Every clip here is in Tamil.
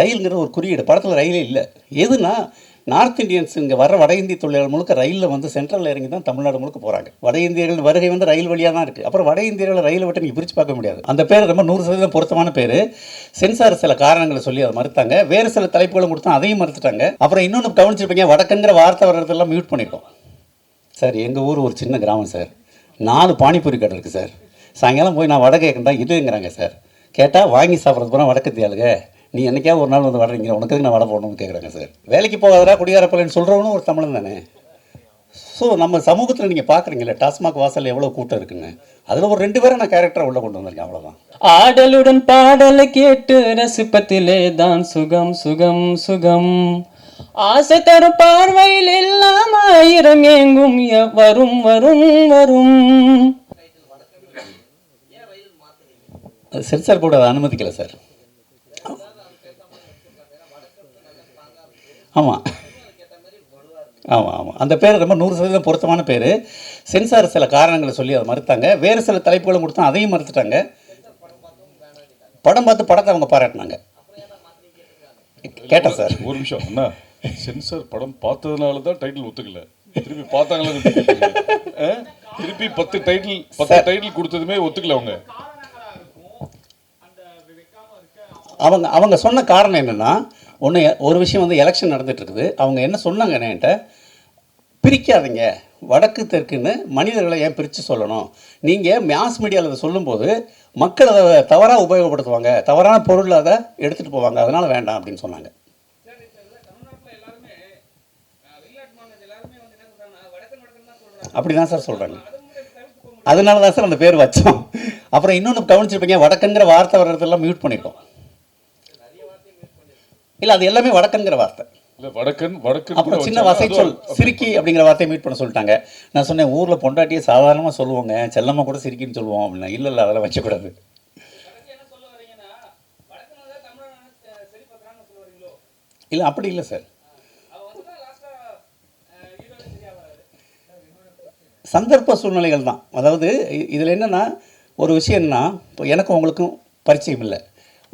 ரயிலுங்கிற ஒரு குறியீடு. படத்தில் ரயிலே இல்லை. எதுனா நார்த் இந்தியன்ஸ் இங்கே வர வட இந்திய தொழிலாளர் முழுக்க ரயிலில் வந்து சென்ட்ரலில் இறங்கி தான் தமிழ்நாடு முழுக்க போகிறாங்க வட இந்தியர்கள் வருகை வந்து ரயில் வழியாக தான் இருக்குது அப்புறம் வட இந்தியர்களை ரயிலை விட்டு நீங்கள் பிரித்து பார்க்க முடியாது. அந்த பேர் ரொம்ப நூறு சதவீதம் பொருத்தமான பேர். சென்சார் சில காரணங்களை சொல்லி அதை மறுத்தாங்க. வேறு சில தலைப்புகளும் கொடுத்தா அதையும் மறுத்துட்டாங்க. அப்புறம் இன்னொன்று கவனிச்சிருப்பீங்க வடக்குங்கிற வார்த்தை வர்றதெல்லாம் மியூட் பண்ணிட்டோம் சார் எங்கள் ஊர் ஒரு சின்ன கிராமம் சார். நாலு பானிபூரி கடை இருக்குது சார். சாயங்காலம் போய் நான் வடை கேட்குறேன் இதுங்கிறாங்க சார். கேட்டால் வாங்கி சாப்பிட்றது போனால் வடக்கு தியாளுங்க நீ என்னைக்கா ஒரு நாள் வந்து வடறீங்க உனக்கு நான் வடை போடணும்னு கேட்குறாங்க சார். வேலைக்கு போகாதரா குடியார பிள்ளைன்னு சொல்கிறவனும் ஒரு தமிழன் தானே. ஸோ நம்ம சமூகத்தில் நீங்கள் பார்க்குறீங்களே டாஸ்மாக் வாசலில் எவ்வளோ கூட்டம் இருக்குன்னு. அதில் ஒரு ரெண்டு பேரை நான் கேரக்டரை உள்ளே கொண்டு வந்திருக்கேன் அவ்வளோதான் ஆடலுடன் பாடலை கேட்டு ரசிப்பத்திலே தான் சுகம் சுகம் சுகம். ஆசை தரும் பார்வையில் எல்லாம் ஆயிரம் எங்கும் வரும் வரும் வரும். அது சென்சார் போர்டு அதை அனுமதிக்கலை சார். ஆமாம் ஆமாம் ஆமாம் அந்த பேர் ரொம்ப நூறு சதவீதம் பொருத்தமான பேர். சென்சார் சில காரணங்களை சொல்லி அதை மறுத்தாங்க. வேறு சில தலைப்புகளும் கொடுத்தா அதையும் மறுத்துட்டாங்க. படம் பார்த்து படத்தை அவங்க பாராட்டினாங்க. கேட்டேன் சார். ஒரு நிமிஷம். அண்ணா சென்சார் படம் பார்த்ததுனால தான் டைட்டில் ஒத்துக்கல. திருப்பி பார்த்தாங்களா? திருப்பி பத்து டைட்டில் பத்து டைட்டில் கொடுத்ததுமே ஒத்துக்கல அவங்க. அவங்க அவங்க சொன்ன காரணம் என்னென்னா ஒன்று ஒரு விஷயம் வந்து எலெக்ஷன் நடந்துகிட்ருக்குது இருக்குது அவங்க என்ன சொன்னாங்க என்கிட்ட பிரிக்காதீங்க. வடக்கு தெற்குன்னு மனிதர்களை ஏன் பிரித்து சொல்லணும்? நீங்கள் மாஸ் மீடியாவில் அதை சொல்லும்போது மக்கள் அதை தவறாக உபயோகப்படுத்துவாங்க. தவறான பொருள் அதை எடுத்துகிட்டு போவாங்க. அதனால் வேண்டாம் அப்படின்னு சொன்னாங்க. அப்படி தான் சார் சொல்கிறாங்க அதனால தான் சார் அந்த பேர் வச்சோம். அப்புறம் இன்னொன்று கவனிச்சிருப்பீங்க. வடக்குங்கிற வார்த்தை வர்றதெல்லாம் மியூட் பண்ணியிருக்கோம் இல்லை அது எல்லாமே வடக்குங்கிற வார்த்தை. இல்ல வடக்கன் வடக்கன் அப்புறம் சின்ன வசை சொல் சிரிக்கி அப்படிங்கிற வார்த்தையை மீட் பண்ண சொல்லிட்டாங்க. நான் சொன்னேன் ஊரில் பொண்டாட்டியை சாதாரணமாக சொல்லுவோங்க. செல்லம்மா கூட சிரிக்கின்னு சொல்லுவோம். அப்படின்னா இல்லை இல்லை அதெல்லாம் வச்சக்கூடாது. இல்லை அப்படி இல்லை சார். சந்தர்ப்ப சூழ்நிலைகள் தான். அதாவது இதில் என்னென்னா ஒரு விஷயம் என்னன்னா இப்போ எனக்கும் உங்களுக்கும் பரிச்சயம் இல்லை.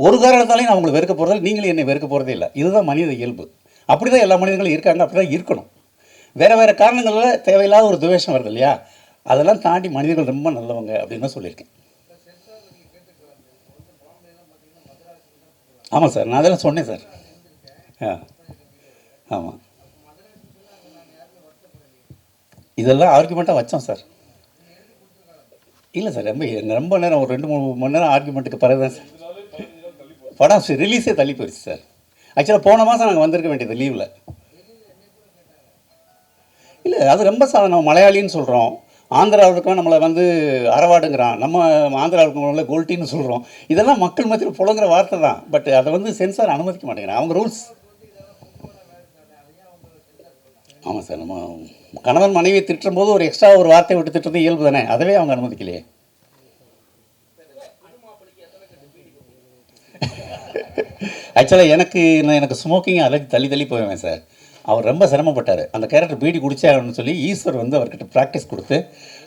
ஒரு காரணத்தாலையும் நான் உங்களை வெறுக்க போகிறதில்ல நீங்களும் என்னை வெறுக்க போகிறதே இல்லை. இதுதான் மனித இயல்பு. அப்படி தான் எல்லா மனிதர்களும் இருக்காங்க. அப்படி தான் இருக்கணும். வேறு வேறு காரணங்களில் தேவையில்லாத ஒரு துவேஷம் வருது இல்லையா? அதெல்லாம் தாண்டி மனிதர்கள் ரொம்ப நல்லவங்க அப்படின்னு தான் சொல்லியிருக்கேன். ஆமாம் சார். நான் அதெல்லாம் சொன்னேன் சார். ஆ. ஆமாம் இதெல்லாம் ஆர்குமெண்ட்டாக வச்சோம் சார். இல்லை சார். ரொம்ப ரொம்ப நேரம் ஒரு ரெண்டு மூணு மணி நேரம் ஆர்குமெண்ட்டுக்கு பிறகு தான் சார். படம் ரிலீஸே தள்ளி போயிடுச்சு சார் ஆக்சுவலாக போன மாதம் நாங்கள் வந்திருக்க வேண்டியது லீவில் இல்லை அது ரொம்ப சாதம் மலையாளின்னு சொல்கிறோம் ஆந்திராவில் ஆந்திராவுக்கும் நம்மளை வந்து அறவாடுங்கிறான். நம்ம ஆந்திராவில் இருக்கிறவங்கள கோல்ட்டின்னு சொல்கிறோம் இதெல்லாம் மக்கள் மத்தியில் புலங்குற வார்த்தை தான். பட் அதை வந்து சென்சார் அனுமதிக்க மாட்டேங்கிறான். அவங்க ரூல்ஸ் ஆமாம் சார் நம்ம கணவன் மனைவியை திட்டும் போது ஒரு எக்ஸ்ட்ரா ஒரு வார்த்தை விட்டு திட்டுறது இயல்பு தானே. அதவே அவங்க அனுமதிக்கலையே. ஆக்சுவலாக எனக்கு நான் எனக்கு ஸ்மோக்கிங் அலர்ஜி தள்ளி தள்ளி போவேன் சார் அவர் ரொம்ப சிரமப்பட்டார். அந்த கேரக்டர் பீடி குடிச்சாருன்னு சொல்லி ஈஸ்வர் வந்து அவர்கிட்ட ப்ராக்டிஸ் கொடுத்து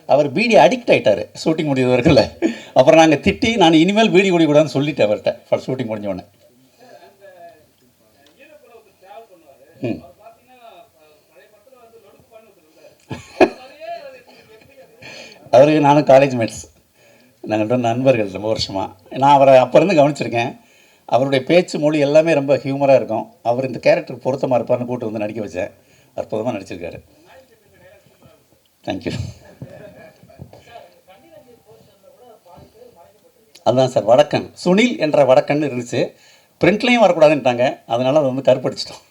அவர் பீடி அடிக்ட் ஆகிட்டார் ஷூட்டிங் முடிஞ்ச வரைக்கும்ல அப்புறம் நாங்கள் திட்டி நான் இனிமேல் பீடி குடிக்கூடாதுன்னு சொல்லிட்டேன் அவர்கிட்ட ஃபர்ஸ்ட் ஷூட்டிங் முடிஞ்ச உடனே. ம். அவருக்கு நானும் காலேஜ் மேட்ஸ் நாங்கள் நண்பர்கள் ரொம்ப வருஷமாக நான் அவரை அப்போ இருந்து கவனிச்சிருக்கேன். அவருடைய பேச்சு மொழி எல்லாமே ரொம்ப ஹியூமராக இருக்கும். அவர் இந்த கேரக்டர் பொருத்தமாக இருப்பார்னு கூட்டு வந்து நடிக்க வச்சேன். அற்புதமாக நடிச்சிருக்காரு. தேங்க்யூ அதுதான் சார் வடக்கன். சுனில் என்ற வடக்கன் இருந்துச்சு. பிரிண்ட்லேயும் வரக்கூடாதுன்ட்டாங்க. அதனால் அதை வந்து கருப்படிச்சிட்டோம்.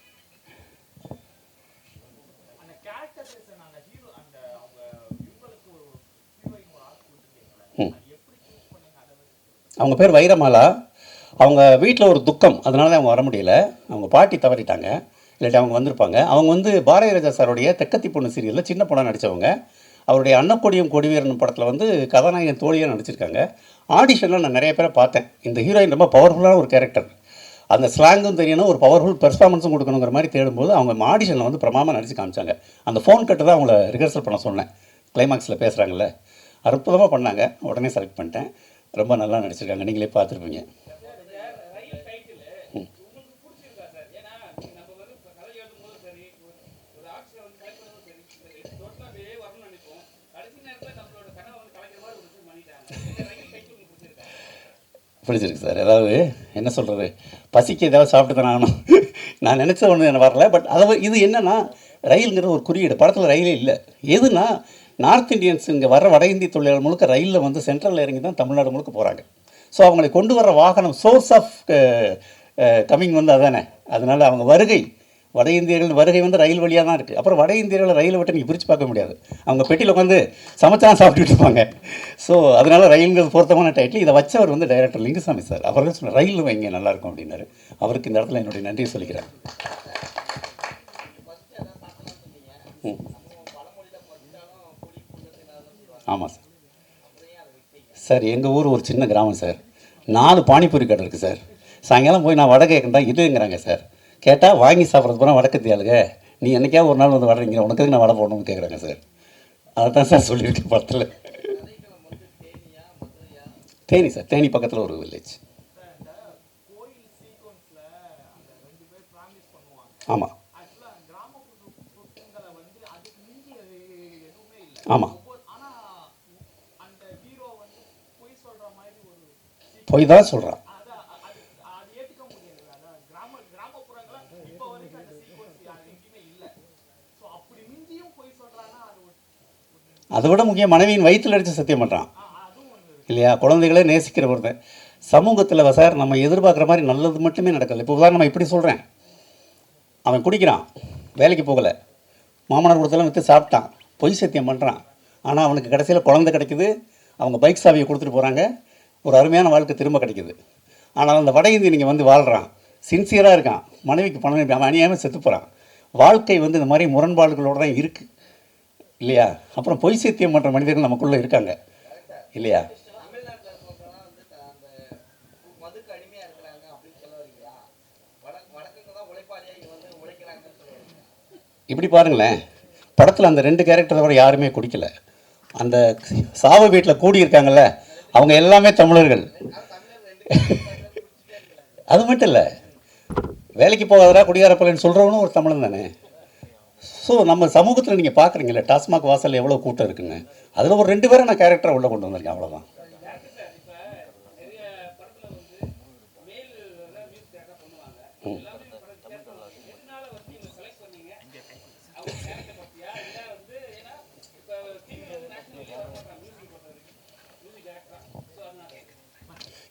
ம். அவங்க பேர் வைரமாலா. அவங்க வீட்டில் ஒரு துக்கம். அதனால தான் அவங்க வர முடியல. அவங்க பாட்டி தவறிட்டாங்க. இல்லாட்டி அவங்க வந்திருப்பாங்க. அவங்க வந்து பாரதி ராஜா சாருடைய தெக்கத்தி பொண்ணு சீரியலில் சின்ன பொண்ணாக நடித்தவங்க அவருடைய அன்னக்கொடியும் கொடிவீரன் படத்தில் வந்து கதாநாயகன் தோழியாக நடிச்சிருக்காங்க. ஆடிஷனில் நான் நிறைய பேரை பார்த்தேன். இந்த ஹீரோயின் ரொம்ப பவர்ஃபுல்லான ஒரு கேரக்டர் அந்த ஸ்லாங்கும் தெரியணும் ஒரு பவர்ஃபுல் பெர்ஃபார்மன்ஸும் கொடுக்கணுங்கிற மாதிரி தேடும்போது அவங்க ஆடிஷனில் வந்து பிரமாமல் நடிச்சு காமிச்சாங்க. அந்த ஃபோன் கட்டு தான் அவங்கள ரிஹர்சல் பண்ண சொன்னேன். கிளைமாக்ஸில் பேசுகிறாங்கல்ல அற்புதமாக பண்ணாங்க. உடனே செலக்ட் பண்ணிட்டேன். ரொம்ப நல்லா நடிச்சிருக்காங்க. நீங்களே பார்த்துருப்பீங்க ம். பிடிச்சிருக்கு சார். அதாவது என்ன சொல்கிறது பசிக்கு ஏதாவது சாப்பிட்டு தானே ஆகணும். நான் நினச்ச ஒன்று எனக்கு வரல. பட் அதை இது என்னென்னா ரயில்ங்கிற ஒரு குறியீடு. படத்தில் ரயிலே இல்லை. எதுனா நார்த் இந்தியன்ஸ் இங்கே வர வட இந்திய தொழிலாளர் முழுக்க ரயிலில் வந்து சென்ட்ரலில் இறங்கி தான் தமிழ்நாடு முழுக்க போகிறாங்க ஸோ அவங்களை கொண்டு வர வாகனம் சோர்ஸ் ஆஃப் கம்மிங் வந்து அதானே அதனால் அவங்க வருகை வட இந்தியர்கள் வருகை வந்து ரயில் வழியாக தான் இருக்குது அப்புறம் வட இந்தியர்களை ரயிலை விட்டு நீங்கள் பிரித்து பார்க்க முடியாது. அவங்க பெட்டியில் உட்காந்து சமைச்சா சாப்பிட்டுட்டு இருப்பாங்க. ஸோ அதனால் ரயிலுங்கிறது பொருத்தமான டைட்டில் இதை வச்சவர் வந்து டைரக்டர் லிங்குசாமி சார் அவர் தான் சொன்னார் ரயில் வைங்க நல்லாயிருக்கும் அப்படின்னாரு. அவருக்கு இந்த இடத்துல என்னுடைய நன்றியை சொல்லிக்கிறேன். ஆமாம் சார் சார் எங்கள் ஊர் ஒரு சின்ன கிராமம் சார் நாலு பானிபூரி கடை இருக்குது சார் சாயங்காலம் போய் நான் வடகை கேட்குறேன் இதுங்கிறாங்க சார் கேட்டால் வாங்கி சாப்பிட்றது போனால் வடக்கத்தி ஆளுங்க நீ என்னைக்கா ஒரு நாள் வந்து வடறீங்க உனக்கு நான் வடை போடணும்னு கேட்குறாங்க சார். அதை தான் சார் சொல்லியிருக்கேன் படத்தில். தேனி சார் தேனி பக்கத்தில் ஒரு வில்லேஜ் ஆமாம் ஆமாம் பொய் தான் சொல்கிறான் அதை விட முக்கியம் மனைவியின் வயிற்றில் அடித்து சத்தியம் பண்ணுறான் இல்லையா? குழந்தைகளே நேசிக்கிற ஒருத்தன். சமூகத்தில் சார் நம்ம எதிர்பார்க்குற மாதிரி நல்லது மட்டுமே நடக்கல. இப்போ உதாரணம் இப்படி சொல்கிறேன் அவன் குடிக்கிறான். வேலைக்கு போகலை. மாமனார் கொடுத்தெல்லாம் விற்று சாப்பிட்டான். பொய் சத்தியம் பண்ணுறான் ஆனால் அவனுக்கு கடைசியில் குழந்தை கிடைக்குது. அவங்க பைக் சாவியை கொடுத்துட்டு போகிறாங்க ஒரு அருமையான வாழ்க்கை திரும்ப கிடைக்குது. ஆனால் அந்த வட இந்திய நீங்கள் வந்து வாழ்கிறான் சின்சியராக இருக்கான். மனைவிக்கு பணம் அவன் அநியாயமாக செத்து போகிறான் வாழ்க்கை வந்து இந்த மாதிரி முரண்பாடுகளோடு தான் இருக்குது இல்லையா? அப்புறம் பொய் சத்தியம் பண்ணுற மனிதர்கள் நமக்குள்ளே இருக்காங்க. இல்லையா? இப்படி பாருங்களேன். படத்தில் அந்த ரெண்டு கேரக்டரை தவிர யாருமே குடிக்கல. அந்த சாவு வீட்டில் கூடியிருக்காங்கல்ல அவங்க எல்லாமே தமிழர்கள். அது மட்டும் இல்லை வேலைக்கு போகாதரா குடிகார சொல்கிறவனும் ஒரு தமிழன் தானே. ஸோ நம்ம சமூகத்தில் நீங்கள் பார்க்குறீங்களே டாஸ்மாக் வாசலில் எவ்வளோ கூட்டம் இருக்குங்க அதில் ஒரு ரெண்டு பேரை நான் கேரக்டரை உள்ளே கொண்டு வந்திருக்கேன் அவ்வளோதான்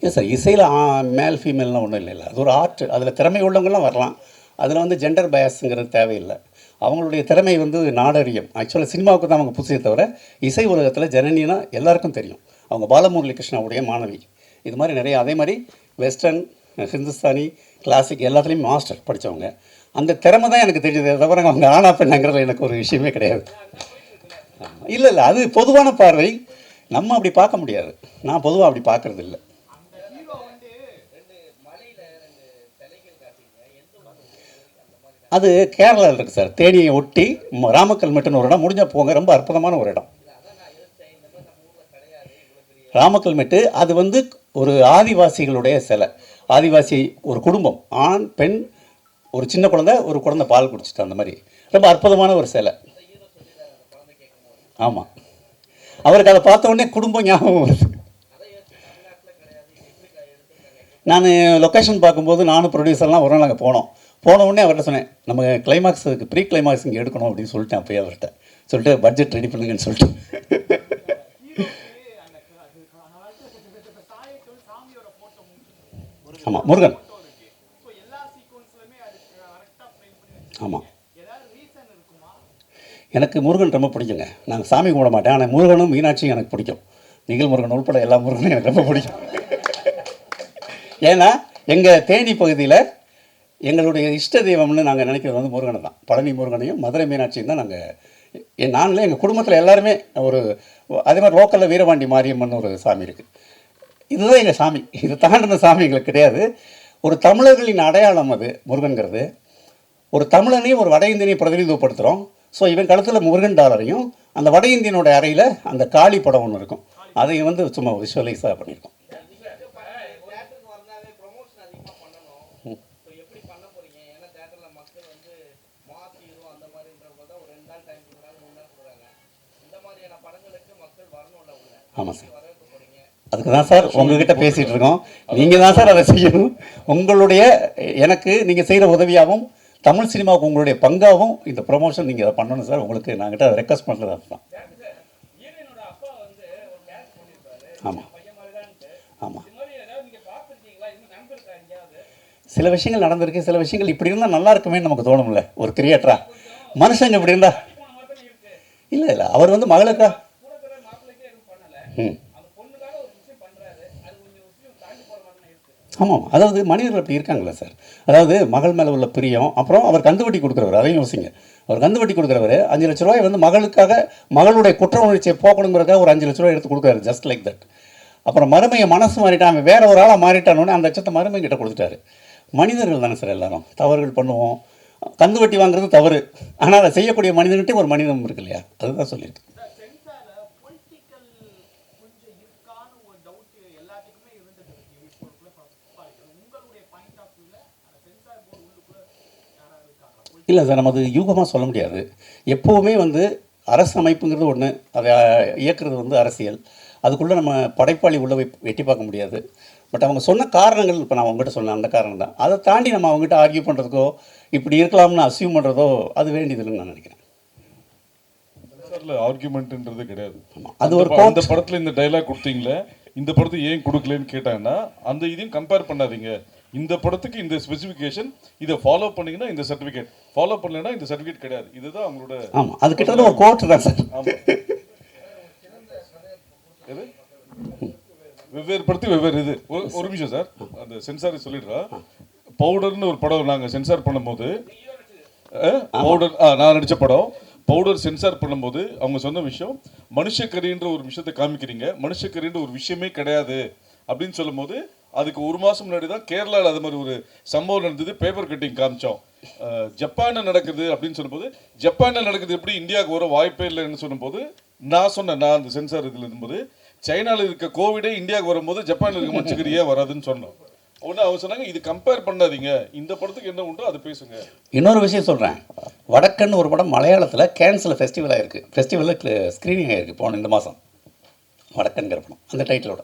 இல்லை சார் இசையில் மேல் ஃபீமேல்லாம் ஒன்றும் இல்லைல்ல. அது ஒரு ஆர்ட் அதில் திறமை உள்ளவங்களாம் வரலாம். அதில் வந்து ஜெண்டர் பயஸுங்கிறது தேவையில்லை. அவங்களுடைய திறமை வந்து நாடறியும். ஆக்சுவலாக சினிமாவுக்கு தான் அவங்க புதுசே தவிர இசை உலகத்தில் ஜனனினா எல்லாருக்கும் தெரியும். அவங்க பாலமுரளி கிருஷ்ணாவுடைய மாணவி. இது மாதிரி நிறைய அதே மாதிரி வெஸ்டர்ன் ஹிந்துஸ்தானி கிளாசிக் எல்லாத்துலேயும் மாஸ்டர் படித்தவங்க அந்த திறமை தான் எனக்கு தெரிஞ்சது தவிர அவங்க ஆனா பெண்ணாங்கிறதுல எனக்கு ஒரு விஷயமே கிடையாது. இல்லை இல்லை அது பொதுவான பார்வை. நம்ம அப்படி பார்க்க முடியாது. நான் பொதுவாக அப்படி பார்க்குறது இல்லை அது கேரளாவில் இருக்குது சார். தேனியை ஒட்டி ராமக்கல் மெட்டுன்னு ஒரு இடம். முடிஞ்சால் போங்க. ரொம்ப அற்புதமான ஒரு இடம். ராமக்கல் மெட்டு அது வந்து ஒரு ஆதிவாசிகளுடைய சிலை. ஆதிவாசி ஒரு குடும்பம். ஆண் பெண் ஒரு சின்ன குழந்தை ஒரு குழந்தை பால் குடிச்சிட்டு அந்த மாதிரி. ரொம்ப அற்புதமான ஒரு சிலை. ஆமாம் அவருக்கு அதை பார்த்த உடனே குடும்பம் ஞாபகம் வருது. நான் லொக்கேஷன் பார்க்கும்போது நானும் ப்ரொடியூசர்லாம் ஒரு நாள் அங்கே போனோம். போன உடனே அவர்கிட்ட சொன்னேன் நம்ம கிளைமாக்ஸுக்கு ப்ரீ கிளைமாக்ஸ் இங்கே எடுக்கணும் அப்படின்னு சொல்லிட்டேன் அப்போயே அவர்கிட்ட சொல்லிட்டு பட்ஜெட் ரெடி பண்ணுங்கன்னு சொல்லிட்டு. ஆமாம் முருகன். ஆமாம் எனக்கு முருகன் ரொம்ப பிடிக்குங்க. நான் சாமி கும்பிட மாட்டேன். ஆனால் முருகனும் மீனாட்சியும் எனக்கு பிடிக்கும். நிகழ் முருகன் உள்பட எல்லா முருகனும் எனக்கு ரொம்ப பிடிக்கும். ஏன்னா எங்கள் தேனி பகுதியில் எங்களுடைய இஷ்ட தெய்வம்னு நாங்கள் நினைக்கிறது வந்து முருகனை தான். பழனி முருகனையும் மதுரை மீனாட்சியும் தான் நாங்கள் நானில் எங்கள் குடும்பத்தில் எல்லாருமே ஒரு அதே மாதிரி லோக்கலில் வீரபாண்டி மாரியம்மன் ஒரு சாமி இருக்குது இதுதான் எங்கள் சாமி. இது தாண்டின சாமி எங்களுக்கு கிடையாது. ஒரு தமிழர்களின் அடையாளம் அது முருகன்கிறது. ஒரு தமிழனையும் ஒரு வட இந்தியனையும் பிரதிநிதித்துவப்படுத்துகிறோம் ஸோ இவன் கழுத்தில் முருகன் டாலரையும் அந்த வட இந்தியனோட அறையில் அந்த காளி படம் ஒன்று இருக்கும். அதையும் வந்து சும்மா விஷுவலைஸாக பண்ணியிருக்கோம் தேட்டருக்கு வந்தாலே ப்ரொமோஷன் அதிகமா பண்ணணும் ஸோ எப்படி பண்ண போறீங்க ஏன்னா தேட்டர்ல மக்கள் வந்து மாஸ் ஹீரோ அந்த மாதிரின்றவங்க தான் ஒரு மாதிரியான படங்களுக்கு மக்கள் வரணும்ல உள்ள ஆமாம் சார். அதுக்கு தான் சார் உங்ககிட்ட பேசிகிட்டு இருக்கோம். நீங்கள் தான் சார் அதை செய்யணும். உங்களுடைய எனக்கு நீங்கள் செய்கிற உதவியாகவும் தமிழ் சினிமாவுக்கு உங்களுடைய பங்காகவும் இந்த ப்ரொமோஷன் நீங்கள் அதை பண்ணணும் சார். உங்களுக்கு நாங்கிட்ட அதை ரெக்வஸ்ட் பண்ணுறது அதுதான் ஆமாம் ஆமாம் சில விஷயங்கள் நடந்திருக்கு. சில விஷயங்கள் இப்படி இருந்தால் நல்லா இருக்குமே நமக்கு தோணும்ல. ஒரு கிரியேட்டரா மனுஷங்க இப்படி இருந்தா. இல்லை இல்லை. அவர் வந்து மகளுக்கா? ஆமாம் அதாவது மனிதர்கள் அப்படி இருக்காங்களே சார். அதாவது மகள் மேலே உள்ள பிரியம் அப்புறம் அவர் கந்துவட்டி கொடுக்குறவர் அதையும் யோசிங்க. அவர் கந்துவட்டி கொடுக்குறவர் அஞ்சு லட்ச ரூபாய் வந்து மகளுக்காக மகளுடைய குற்ற உணர்ச்சியை போக்கணுங்கிறதுக்காக ஒரு அஞ்சு லட்ச ரூபாய் எடுத்து கொடுக்குறாரு ஜஸ்ட் லைக் தட் அப்புறம் மருமையை மனசு மாறிட்டான் அவன் வேற ஒரு ஆளாக மாறிட்டானோன்னு அந்த லட்சத்தை மருமை கிட்ட கொடுத்துட்டாரு. மனிதர்கள் தானே சார் எல்லாரும். தவறுகள் பண்ணுவோம். கந்து வட்டி வாங்குறது தவறு. ஆனால் அதை செய்யக்கூடிய மனிதன்கிட்டே ஒரு மனிதம் இருக்கு இல்லையா? அதுதான் சொல்லியிருக்கு. இல்லை சார் நம்ம அது யூகமாக சொல்ல முடியாது. எப்போவுமே வந்து அரசு அமைப்புங்கிறது ஒன்று அதை இயக்குறது வந்து அரசியல். அதுக்குள்ளே நம்ம படைப்பாளி உள்ள எட்டி பார்க்க முடியாது. பட் அவங்க சொன்ன காரணங்கள் இப்போ நான் அவங்ககிட்ட சொன்னேன் அந்த காரணம் தான். அதை தாண்டி நம்ம அவங்ககிட்ட ஆர்கியூ பண்ணுறதுக்கோ இப்படி இருக்கலாம்னு அசியூம் பண்ணுறதோ அது வேண்டியதுன்னு நான் நினைக்கிறேன். ஆர்குமெண்ட்ன்றது கிடையாது. அது ஒரு அந்த படத்துல இந்த டைலாக் கொடுத்தீங்களே இந்த படத்தை ஏன் கொடுக்கலன்னு கேட்டாங்கன்னா அந்த இதையும் கம்பேர் பண்ணாதீங்க. இந்த படத்துக்கு இந்த ஸ்பெசிஃபிகேஷன் இதை ஃபாலோ பண்ணீங்கன்னா இந்த சர்டிஃபிகேட் ஃபாலோ பண்ணலைன்னா இந்த சர்டிஃபிகேட் கிடையாது. இதுதான் அவங்களோட ஆமாம் அது கிட்டத்தட்ட ஒரு கோர்ட்டு தான் சார் ஆமா. எது? வெவ்வேறு படத்துக்கு வெவ்வேறு இது. ஒரு நிமிஷம் சார் அந்த சென்சார் சொல்லிடுறா. பவுடர்னு ஒரு படம் நாங்க சென்சார் பண்ணும்போது பவுடர் நான் நடிச்ச படம். பவுடர் சென்சார் பண்ணும்போது அவங்க சொன்ன விஷயம் மனுஷக்கரின்ற ஒரு விஷயத்தை காமிக்கிறீங்க. மனுஷக்கரின்ற ஒரு விஷயமே கிடையாது. அப்படின்னு சொல்லும்போது அதுக்கு ஒரு மாதம் முன்னாடி தான் கேரளாவில் அது மாதிரி ஒரு சம்பவம் நடந்தது. பேப்பர் கட்டிங் காமிச்சோம். ஜப்பானில் நடக்குது அப்படின்னு சொல்லும்போது ஜப்பானில் நடக்குது எப்படி இந்தியாவுக்கு வர வாய்ப்பே இல்லைன்னு சொல்லும்போது நான் சொன்னேன் நான் அந்த சென்சார் இதில் இருக்கும்போது சைனாவில் இருக்க கோவிடே இந்தியாவுக்கு வரும்போது ஜப்பானில் இருக்க மனுஷக்கரி ஏன் வராதுன்னு சொன்னோம். ஒன்று அவங்க சொன்னாங்க இது கம்பேர் பண்ணாதீங்க. இந்த படத்துக்கு என்ன உண்டோ அதை பேசுங்க. இன்னொரு விஷயம் சொல்கிறேன் வடக்கன்னு ஒரு படம் மலையாளத்தில் கேன்சல் ஃபெஸ்டிவல் ஆயிருக்கு. ஃபெஸ்டிவலில் ஸ்க்ரீனிங் ஆயிருக்கு போன இந்த மாதம் வடக்கன்கிற படம் அந்த டைட்டிலோட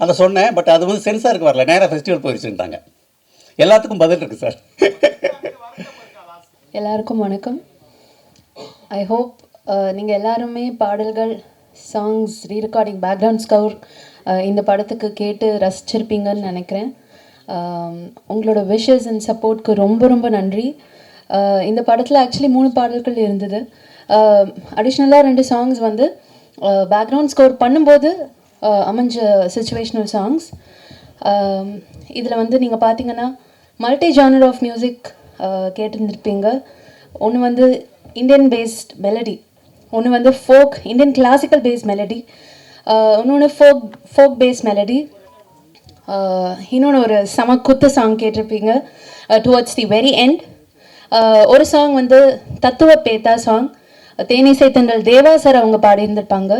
அதை சொன்னேன் பட் அது வந்து சென்சாருக்கு வரல. நேராக ஃபெஸ்டிவல் போயிடுச்சுட்டாங்க எல்லாத்துக்கும் பதில் இருக்குது சார் எல்லாருக்கும் வணக்கம். ஐ ஹோப் uh, நீங்கள் எல்லாருமே பாடல்கள் songs re recording background score இந்த படத்துக்கு கேட்டு ரசிச்சிருப்பீங்கன்னு நினைக்கிறேன். Um, உங்களோட விஷஸ் அண்ட் சப்போர்ட்க்கு ரொம்ப ரொம்ப நன்றி. Uh, இந்த படத்தில் ஆக்சுவலி மூணு பாடல்கள் இருந்தது. Uh, அடிஷ்னலாக ரெண்டு சாங்ஸ் வந்து பேக்ரவுண்ட் ஸ்கோர் பண்ணும்போது அமைஞ்ச சுச்சுவேஷனல் சாங்ஸ் இதில் வந்து நீங்கள் பார்த்தீங்கன்னா மல்டி ஜானர் ஆஃப் மியூசிக் கேட்டிருந்துருப்பீங்க. ஒன்று வந்து இந்தியன் பேஸ்ட் மெலடி ஒன்று வந்து folk Indian classical based melody இன்னொன்று ஃபோக் ஃபோக் பேஸ்ட் மெலடி இன்னொன்று ஒரு செம குத்து சாங் கேட்டிருப்பீங்க டுவர்ட்ஸ் தி வெரி எண்ட் ஒரு சாங் வந்து தத்துவ பேத்தா சாங் தேனிசை தென்றல் தேவா சார் அவங்க பாடியிருந்திருப்பாங்க.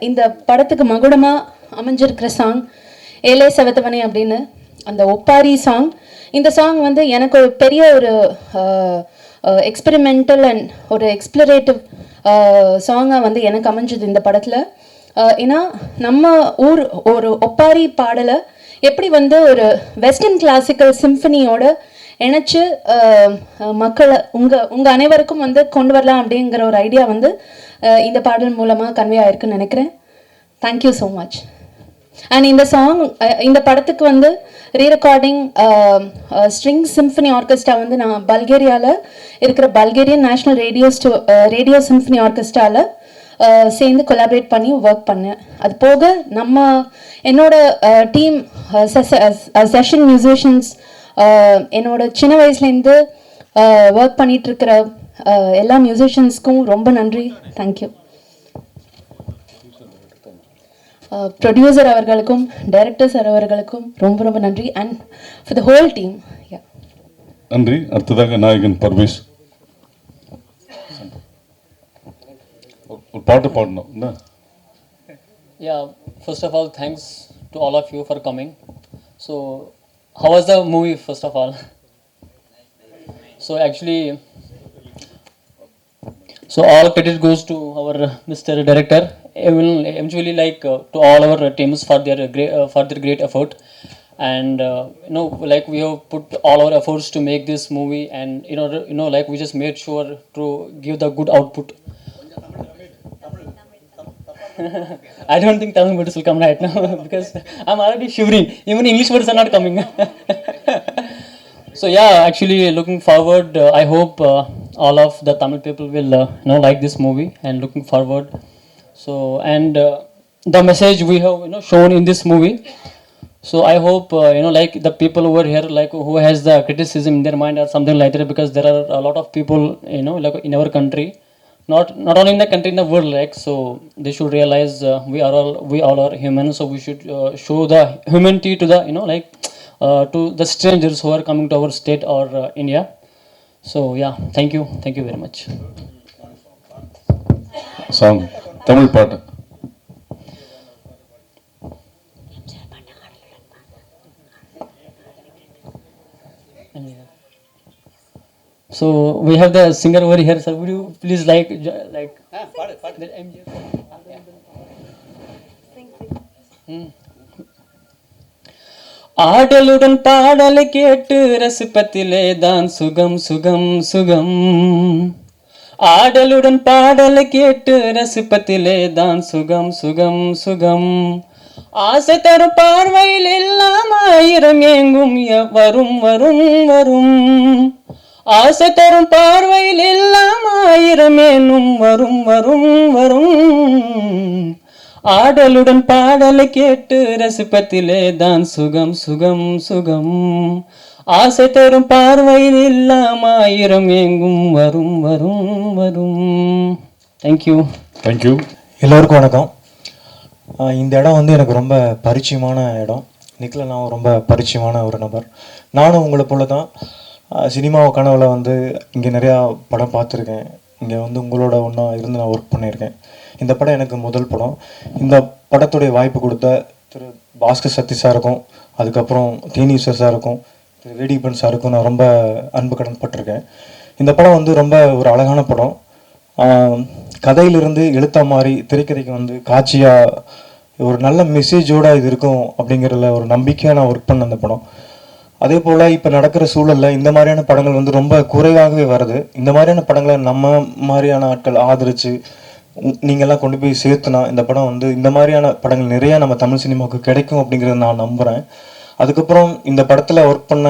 இந்த படத்துக்கு மகுடமாக அமைஞ்சிருக்கிற சாங் ஏலே செவத்தவனே அப்படின்னு அந்த ஒப்பாரி சாங் இந்த சாங் வந்து எனக்கு ஒரு பெரிய ஒரு எக்ஸ்பெரிமெண்டல் அண்ட் ஒரு எக்ஸ்ப்ளரேட்டிவ் சாங்காக வந்து எனக்கு அமைஞ்சது இந்த படத்தில். ஏன்னா நம்ம ஊர் ஒரு ஒப்பாரி பாடலை எப்படி வந்து ஒரு வெஸ்டர்ன் கிளாசிக்கல் சிம்ஃபனியோட இணைச்சு மக்களை உங்கள் உங்கள் அனைவருக்கும் வந்து கொண்டு வரலாம் அப்படிங்கிற ஒரு ஐடியா வந்து இந்த பாடல் மூலமாக கன்வே ஆயிருக்குன்னு நினைக்கிறேன். Thank you so much and இந்த சாங் இந்த படத்துக்கு வந்து ரீரெக்கார்டிங் ஸ்ட்ரிங் சிம்ஃபனி ஆர்கெஸ்ட்ரா வந்து நான் பல்கேரியாவில் இருக்கிற பல்கேரியன் நேஷ்னல் ரேடியோ ஸ்டோ ரேடியோ சிம்ஃபனி ஆர்கெஸ்ட்ராவில் சேர்ந்து கொலாபரேட் பண்ணி ஒர்க் பண்ணேன். அது போக நம்ம என்னோட டீம் செஷன் மியூசிஷியன்ஸ் என்னோட சின்ன வயசுலேருந்து ஒர்க் பண்ணிகிட்ருக்கிற எல்லா மியூசிஷியன்ஸ்க்கும் ரொம்ப நன்றி. தேங்க்யூ ப்ரொடியூசர் அவர்களுக்கும் டைரக்டர் சார் அவர்களுக்கும் ரொம்ப ரொம்ப நன்றி. And for the whole team யா நன்றி. அடுத்ததாக நாயகன் பர்வேஷ் ஒரு- ஒரு பாட்டு பாடணும். என்ன? Yeah, first of all, thanks to all of you for coming. So, how was the movie, first of all? So, actually, So all credit goes to our uh, Mr. Director. I will eventually like uh, to all our uh, teams for their uh, great uh, for their great effort, and uh, you know like we have put all our efforts to make this movie, and you know you know like we just made sure to give the good output. I don't think Tamil words will come right now because I'm already shivering. Even English words are not coming. so yeah, actually looking forward. Uh, I hope uh, all of the Tamil people will uh, you know like this movie and looking forward. So and uh, the message we have you know shown in this movie. So I hope uh, you know like the people over here like who has the criticism in their mind or something like that because there are a lot of people you know like in our country not not only in the country in the world like so they should realize uh, we are all we all are human so we should uh, show the humanity to the you know like uh, to the strangers who are coming to our state or uh, india so yeah thank you thank you very much song Tamil பாட்டு so we have the singer over here sir would you please like jo- like பாடு பாடு the MJ? ஆடலுடன் பாடலை கேட்டு ரசிப்பத்திலே தான் சுகம் சுகம் சுகம். ஆடலுடன் பாடலை கேட்டு ரசிப்பத்திலே தான் சுகம் சுகம் சுகம். ஆசை தரும் பார்வையில் எல்லாம் ஆயிரம் எங்கும் வரும் வரும் வரும். ஆசை தரும் பார்வையில் எல்லாம் ஆயிரம் என்னும் வரும் வரும் வரும். ஆடலுடன் பாடலை கேட்டு ரசிப்பத்திலே தான் சுகம் சுகம் சுகம். ஆசை தரும் பார்வையில் எல்லாம் ஆயிரம் எங்கும் வரும் வரும் வரும். தேங்க்யூ தேங்க்யூ எல்லோருக்கும் வணக்கம். இந்த இடம் வந்து எனக்கு ரொம்ப பரிச்சயமான இடம். நிக்கில் நான் ரொம்ப பரிச்சயமான ஒரு நபர். நானும் உங்களை போல தான். ஆஹ் சினிமா கனவுல வந்து இங்கே நிறையா படம் பார்த்துருக்கேன். இங்கே வந்து உங்களோட ஒன்றா இருந்து நான் ஒர்க் பண்ணியிருக்கேன். இந்த படம் எனக்கு முதல் படம். இந்த படத்துடைய வாய்ப்பு கொடுத்த திரு பாஸ்கர் சத்தி சாருக்கும் அதுக்கப்புறம் தேனீஸ்வர் சாருக்கும் திரு வேடிப்பன் சாருக்கும் நான் ரொம்ப அன்பு கடன் பட்டிருக்கேன். இந்த படம் வந்து ரொம்ப ஒரு அழகான படம். கதையிலிருந்து எழுத்தா மாதிரி திரைக்கதைக்கு வந்து காட்சியா ஒரு நல்ல மெசேஜோட இது இருக்கும் அப்படிங்கிறதுல ஒரு நம்பிக்கையாக நான் ஒர்க் பண்ண அந்த படம். அதே போல் இப்போ நடக்கிற சூழலில் இந்த மாதிரியான படங்கள் வந்து ரொம்ப குறைவாகவே வருது. இந்த மாதிரியான படங்களை நம்ம மாதிரியான ஆட்கள் ஆதரித்து நீங்கள்லாம் கொண்டு போய் சேர்த்துனா இந்த படம் வந்து இந்த மாதிரியான படங்கள் நிறையா நம்ம தமிழ் சினிமாவுக்கு கிடைக்கும் அப்படிங்கிறத நான் நம்புகிறேன் அதுக்கப்புறம் இந்த படத்தில் ஒர்க் பண்ண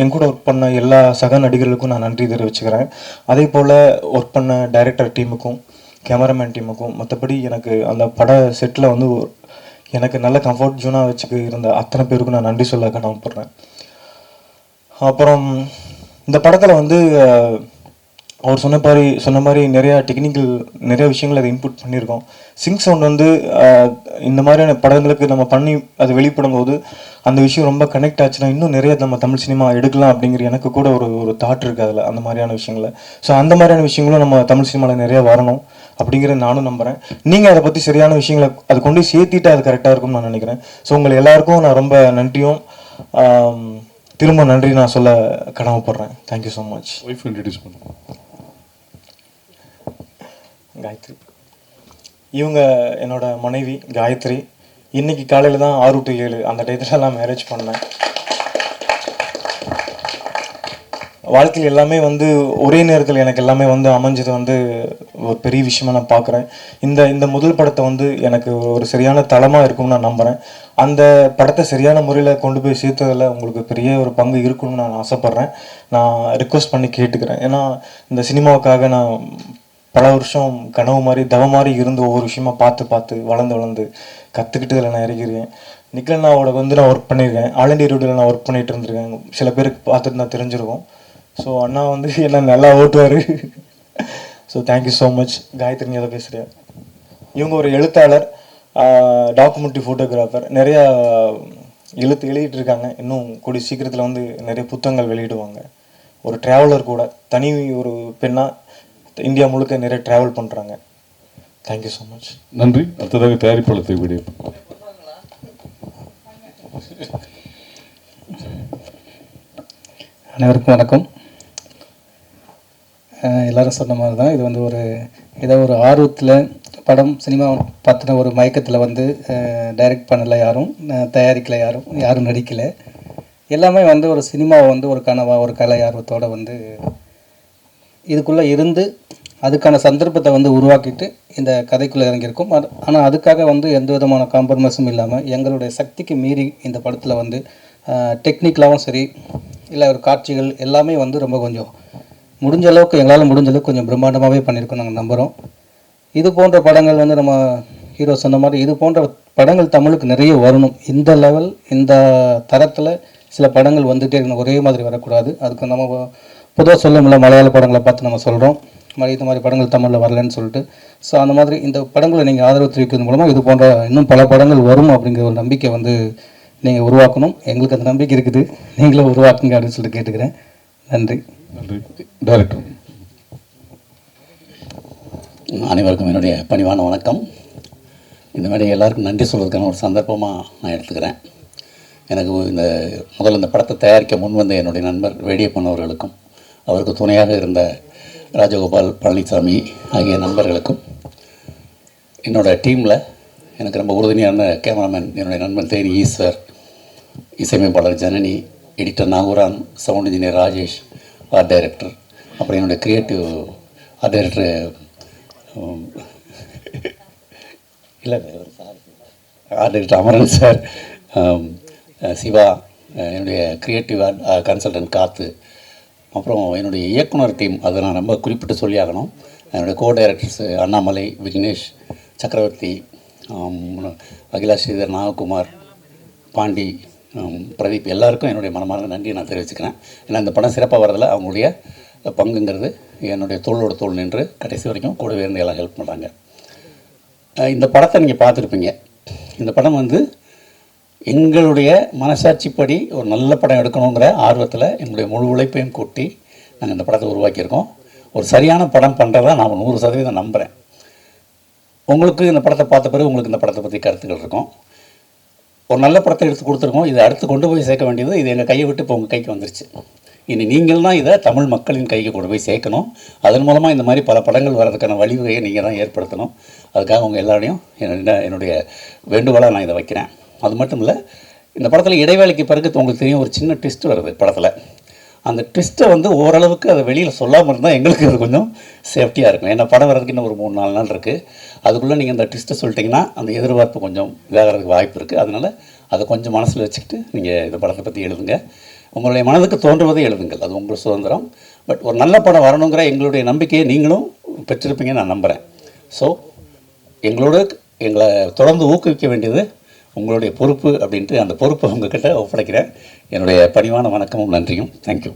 என் கூட ஒர்க் பண்ண எல்லா சக நடிகர்களுக்கும் நான் நன்றி தெரிவிச்சுக்கிறேன். அதே போல் ஒர்க் பண்ண டைரக்டர் டீமுக்கும் கேமராமேன் டீமுக்கும் மற்றபடி எனக்கு அந்த பட செட்டில் வந்து எனக்கு நல்ல கம்ஃபர்ட் ஜோனாக வச்சுக்க இருந்த அத்தனை பேருக்கும் நான் நன்றி சொல்ல கடமைப்படுறேன் அப்புறம் இந்த படத்தில் வந்து அவர் சொன்ன மாதிரி சொன்ன மாதிரி நிறையா டெக்னிக்கல் நிறைய விஷயங்கள் அதை இன்புட் பண்ணியிருக்கோம். சிங் சவுண்ட் வந்து இந்த மாதிரியான படங்களுக்கு நம்ம பண்ணி அது வெளிப்படும் போது அந்த விஷயம் ரொம்ப கனெக்ட் ஆச்சுன்னா இன்னும் நிறைய நம்ம தமிழ் சினிமா எடுக்கலாம் அப்படிங்கிற எனக்கு கூட ஒரு ஒரு தாட் இருக்குது அதில் அந்த மாதிரியான விஷயங்கள. ஸோ அந்த மாதிரியான விஷயங்களும் நம்ம தமிழ் சினிமாவில் நிறையா வரணும் அப்படிங்கிறத நானும் நம்புகிறேன் நீங்கள் அதை பற்றி சரியான விஷயங்களை அது கொண்டு சேர்த்திட்டு அது கரெக்டாக இருக்கும்னு நான் நினைக்கிறேன். ஸோ உங்களை எல்லாருக்கும் நான் ரொம்ப நன்றியும் திரும்ப நன்றி நான் சொல்ல கடமைப்படுறேன். Thank you so much wife introduce பண்ணுங்க. காயத்ரி. இவங்க என்னோட மனைவி காயத்ரி. இன்னைக்கு காலையில் தான் ஆறு டு ஏழு அந்த டயத்தில் நான் மேரேஜ் பண்ணேன். வாழ்க்கையில் எல்லாமே வந்து ஒரே நேரத்தில் எனக்கு எல்லாமே வந்து அமைஞ்சது வந்து ஒரு பெரிய விஷயமா நான் பார்க்குறேன். இந்த இந்த முதல் படத்தை வந்து எனக்கு ஒரு சரியான தளமாக இருக்கும்னு நான் நம்புகிறேன் அந்த படத்தை சரியான முறையில் கொண்டு போய் சேர்த்ததில் உங்களுக்கு பெரிய ஒரு பங்கு இருக்கும்னு நான் ஆசைப்பட்றேன். நான் ரிக்வஸ்ட் பண்ணி கேட்டுக்கிறேன். ஏன்னா இந்த சினிமாவுக்காக நான் பல வருஷம் கனவு மாதிரி தவ மாதிரி இருந்து ஒவ்வொரு விஷயமா பார்த்து பார்த்து வளர்ந்து வளர்ந்து கற்றுக்கிட்டு இதில் நான் இறங்கிருக்கேன் நிக்கல்னாவோட வந்து நான் ஒர்க் பண்ணியிருக்கேன். ஆல் இண்டியா ரேடியோவில் நான் ஒர்க் பண்ணிட்டு இருந்திருக்கேன். சில பேருக்கு பார்த்துட்டு நான் தெரிஞ்சிருக்கோம். ஸோ அண்ணா வந்து என்ன நல்லா ஓட்டுவார். So thank you so much Gayathri நீ பேசுகிறேன் இவங்க ஒரு எழுத்தாளர் டாக்குமெண்ட்ரி ஃபோட்டோகிராஃபர் நிறையா எழுத்து எழுதிட்டு இருக்காங்க. இன்னும் கூடிய சீக்கிரத்தில் வந்து நிறைய புத்தகங்கள் வெளியிடுவாங்க. ஒரு ட்ராவலர் கூட தனி ஒரு பெண்ணாக இந்தியா முழுக்க நிறைய ட்ராவல் பண்ணுறாங்க தேங்க்யூ ஸோ மச் நன்றி. அடுத்ததாக தயாரிப்பாளர் வீடியோ அனைவருக்கும் வணக்கம். எல்லாரும் சொன்ன மாதிரி தான் இது வந்து ஒரு ஏதோ ஒரு ஆர்வத்தில் படம் சினிமா பற்றின ஒரு மயக்கத்தில் வந்து டைரக்ட் பண்ணலை யாரும் தயாரிக்கல யாரும் யாரும் நடிக்கலை. எல்லாமே வந்து ஒரு சினிமாவை வந்து ஒரு கனவா ஒரு கலை ஆர்வத்தோடு வந்து இதுக்குள்ளே இருந்து அதுக்கான சந்தர்ப்பத்தை வந்து உருவாக்கிட்டு இந்த கதைக்குள்ளே இறங்கியிருக்கும். ஆனால் அதுக்காக வந்து எந்த விதமான காம்ப்ரமைஸும் இல்லாமல் எங்களுடைய சக்திக்கு மீறி இந்த படத்தில் வந்து டெக்னிக்கலாகவும் சரி இல்லை ஒரு காட்சிகள் எல்லாமே வந்து ரொம்ப கொஞ்சம் முடிஞ்ச அளவுக்கு எங்களால் முடிஞ்ச அளவுக்கு கொஞ்சம் பிரம்மாண்டமாகவே பண்ணியிருக்கோம் நாங்கள் நம்புகிறோம் இது போன்ற படங்கள் வந்து நம்ம ஹீரோ சொன்ன மாதிரி இது போன்ற படங்கள் தமிழுக்கு நிறைய வரணும். இந்த லெவல் இந்த தரத்தில் சில படங்கள் வந்துகிட்டே இருக்கணும். ஒரே மாதிரி வரக்கூடாது. அதுக்கு நம்ம பொதுவாக சொல்ல முடியல மலையாள படங்களை பார்த்து நம்ம சொல்கிறோம் மாதிரி இந்த மாதிரி படங்கள் தமிழில் வரலன்னு சொல்லிட்டு. ஸோ அந்த மாதிரி இந்த படங்களை நீங்கள் ஆதரவு தெரிவிக்கிறது மூலமாக இது போன்ற இன்னும் பல படங்கள் வரும் அப்படிங்கிற ஒரு நம்பிக்கை வந்து நீங்கள் உருவாக்கணும். எங்களுக்கு அந்த நம்பிக்கை இருக்குது. நீங்களும் உருவாக்குங்க அப்படின்னு சொல்லிட்டு கேட்டுக்கிறேன். நன்றி. நன்றி. டைரக்டர் அனைவருக்கும் என்னுடைய பணிவான வணக்கம். இந்த மாதிரி எல்லாருக்கும் நன்றி சொல்வதற்கான ஒரு சந்தர்ப்பமாக நான் எடுத்துக்கிறேன். எனக்கு இந்த முதல்ல இந்த படத்தை தயாரிக்க முன் வந்த என்னுடைய நண்பர் வேடியப்பன் அவர்களுக்கும் அவருக்கு துணையாக இருந்த ராஜகோபால் பழனிசாமி ஆகிய நண்பர்களுக்கும் என்னோட டீமில் எனக்கு ரொம்ப உறுதுணையான கேமராமேன் என்னுடைய நண்பன் தேனி ஈஸ்வர் இசையமைப்பாளர் Janani editor Nagooran sound engineer Rajesh art director அப்புறம் என்னுடைய க்ரியேட்டிவ் ஆர்ட் டைரக்டர் இல்லை sir art director Amaran sir Siva என்னுடைய க்ரியேட்டிவ் கன்சல்டன்ட் காத்து அப்புறம் என்னுடைய இயக்குனர் டீம் அதை நான் ரொம்ப குறிப்பிட்டு சொல்லி ஆகணும் என்னுடைய கோ டைரக்டர்ஸ் அண்ணாமலை விக்னேஷ் சக்கரவர்த்தி அகிலா ஸ்ரீதர் நாககுமார் பாண்டி பிரதீப் எல்லாருக்கும் என்னுடைய மனமார்ந்த நன்றியை நான் தெரிவிச்சுக்கிறேன். ஏன்னா இந்த படம் சிறப்பாக வரதில் அவங்களுடைய பங்குங்கிறது என்னுடைய தோளோட தோல் நின்று கடைசி வரைக்கும் கூடவே இருந்து எல்லாம் ஹெல்ப் பண்ணுறாங்க இந்த படத்தை நீங்கள் பார்த்துருப்பீங்க. இந்த படம் வந்து எங்களுடைய மனசாட்சிப்படி ஒரு நல்ல படம் எடுக்கணுங்கிற ஆர்வத்தில் என்னுடைய முழு உழைப்பையும் கூட்டி நாங்கள் இந்த படத்தை உருவாக்கியிருக்கோம். ஒரு சரியான படம் பண்ணுறதா நான் நூறு சதவீதம் நம்புகிறேன் உங்களுக்கு இந்த படத்தை பார்த்த பிறகு உங்களுக்கு இந்த படத்தை பற்றி கருத்துக்கள் இருக்கும். ஒரு நல்ல படத்தை எடுத்து கொடுத்துருக்கோம். இதை அடுத்து கொண்டு போய் சேர்க்க வேண்டியது இது எங்கள் கையை விட்டு இப்போ உங்கள் கைக்கு வந்துருச்சு. இனி நீங்கள் தான் இதை தமிழ் மக்களின் கைக்கு கொண்டு போய் சேர்க்கணும். அதன் மூலமாக இந்த மாதிரி பல படங்கள் வர்றதுக்கான வழிவகையை நீங்கள் தான் ஏற்படுத்தணும். அதுக்காக உங்கள் எல்லாரையும் என்னுடைய என்னுடைய வேண்டுகோளாக நான் இதை வைக்கிறேன். அது மட்டும் இல்லை இந்த படத்தில் இடைவேளைக்கு பிறகு உங்களுக்கு தெரியும் ஒரு சின்ன ட்விஸ்ட் வருது படத்தில். அந்த ட்விஸ்ட்டை வந்து ஓரளவுக்கு அதை வெளியில் சொல்லாமல் இருந்தால் எங்களுக்கு அது கொஞ்சம் சேஃப்டியாக இருக்கும். ஏன்னா படம் வரதுக்கு இன்னும் ஒரு மூணு நாலு நாள் இருக்குது அதுக்குள்ளே நீங்கள் அந்த ட்விஸ்ட்டை சொல்லிட்டீங்கன்னா அந்த எதிர்பார்ப்பு கொஞ்சம் இதாகிறதுக்கு வாய்ப்பு இருக்குது அதனால் அதை கொஞ்சம் மனசில் வச்சுக்கிட்டு நீங்கள் இந்த படத்தை பற்றி எழுதுங்க. உங்களுடைய மனதுக்கு தோன்றுவதை எழுதுங்கள். அது உங்கள் சுதந்திரம். பட் ஒரு நல்ல படம் வரணுங்கிற எங்களுடைய நம்பிக்கையை நீங்களும் பெற்றிருப்பீங்கன்னு நான் நம்புகிறேன் ஸோ எங்களோட எங்களை தொடர்ந்து ஊக்குவிக்க வேண்டியது உங்களுடைய பொறுப்பு அப்படின்ட்டு அந்த பொறுப்பை உங்ககிட்ட ஒப்படைக்கிறேன். என்னுடைய பணிவான வணக்கமும் நன்றியும். தேங்க்யூ